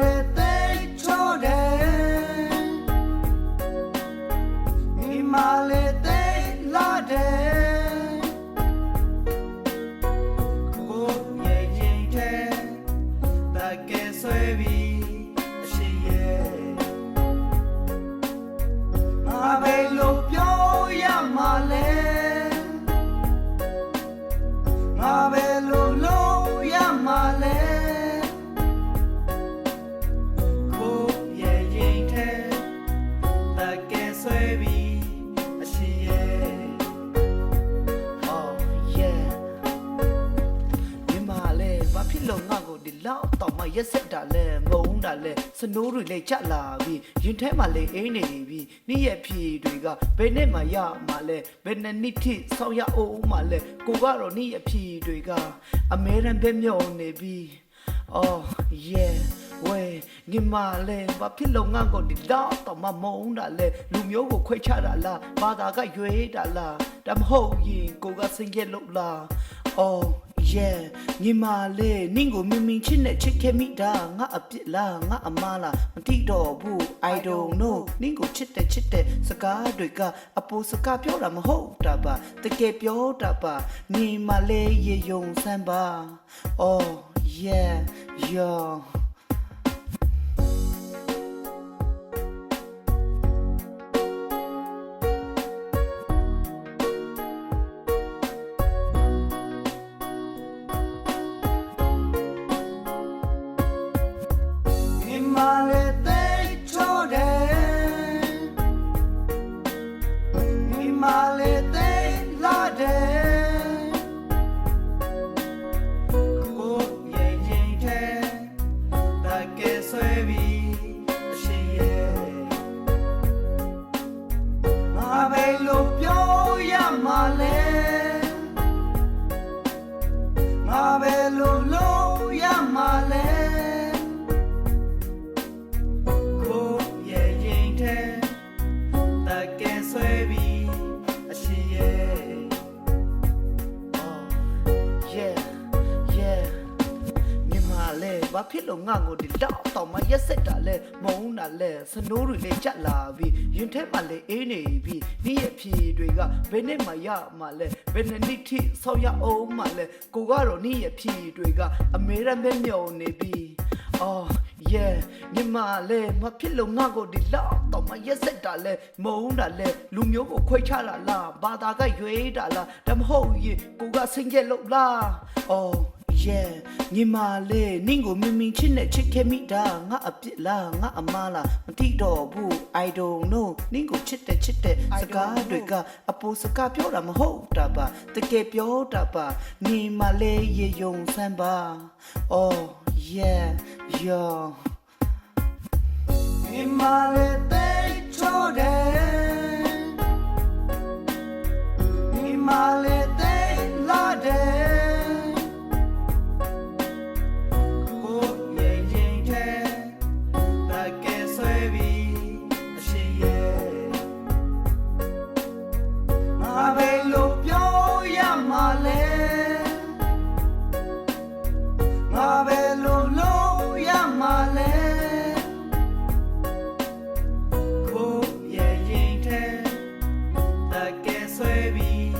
လေး လောက်တော့မရက်ဆက်တာလဲငုံတာလဲစနိုးတွေလဲကြလာပြီရင်ထဲမှာလဲအင်းနေပြီနေ့ရက်ဖြည်တွေကဘယ်နဲ့မှရမှာလဲဘယ်နဲ့နှစ်ထိဆောက်ရအောင်မှာလဲကိုကတော့နေ့ရက်ဖြည်တွေကအမဲရန်ပဲမြော်နေပြီ Oh yeah ဝဲညီမလဲဘာဖြစ်လို့ငါ့ကိုဒီတော့တော့မမုန်းတာလဲလူမျိုးကိုခွဲခြားတာလားဘာသာကရွေးတာလားဒါမဟုတ်ရင်ကိုကစင်ကြလို့လား Oh yeah ညီမလေးနင့်ကိုမင်းမင်းချစ်နဲ့ချစ်ခဲ့မိတာငါအပြစ်လားငါအမားလားမတိတော့ဘူး I don't know နင့်ကိုချစ်တဲ့ချစ်တဲ့စကားတွေကအပူစကားပြောတာမဟုတ်တာပါတကယ်ပြောတာပါညီမလေးရေယုံစမ်းပါ Oh yeah yeah လဲဘာဖြစ်လို့ငါ့ကိုဒီတော့တော့မရက်ဆက်တာလဲမုန်းတာလဲစနိုးတွေလဲကြက်လာပြီရင်ထဲမှာလဲအေးနေပြီနေ့ရဲ့ဖြေတွေကဘယ်နဲ့မှရမှာလဲဘယ်နှစ်နှစ်ထိဆောက်ရအောင်မှလဲကိုကတော့နေ့ရဲ့ဖြေတွေကအမေရမဲမြော်နေပြီ Oh yeah မြမလဲမဖြစ်လို့ငါ့ကိုဒီလောက်တော့မရက်ဆက်တာလဲမုန်းတာလဲလူမျိုးကိုခွဲခြားတာလားဘာသာကရွေးတာလားဒါမဟုတ်ရင်ကိုကဆင်းရဲလို့လား Oh yeah ညီမလေးနင့်ကိုမင်းမင်းချစ်နဲ့ချစ်ခဲ့မိတာငါအပြစ်လားငါအမားလားမတိတော့ဘူး I don't know နင့်ကိုချစ်တဲ့ချစ်တဲ့စကားတွေကအပူစကားပြောတာမဟုတ်တာပါတကယ်ပြောတာပါညီမလေးရေယုံစမ်းပါ Oh yeah yo ညီမလေးသိချောတယ်ညီမလေး Baby.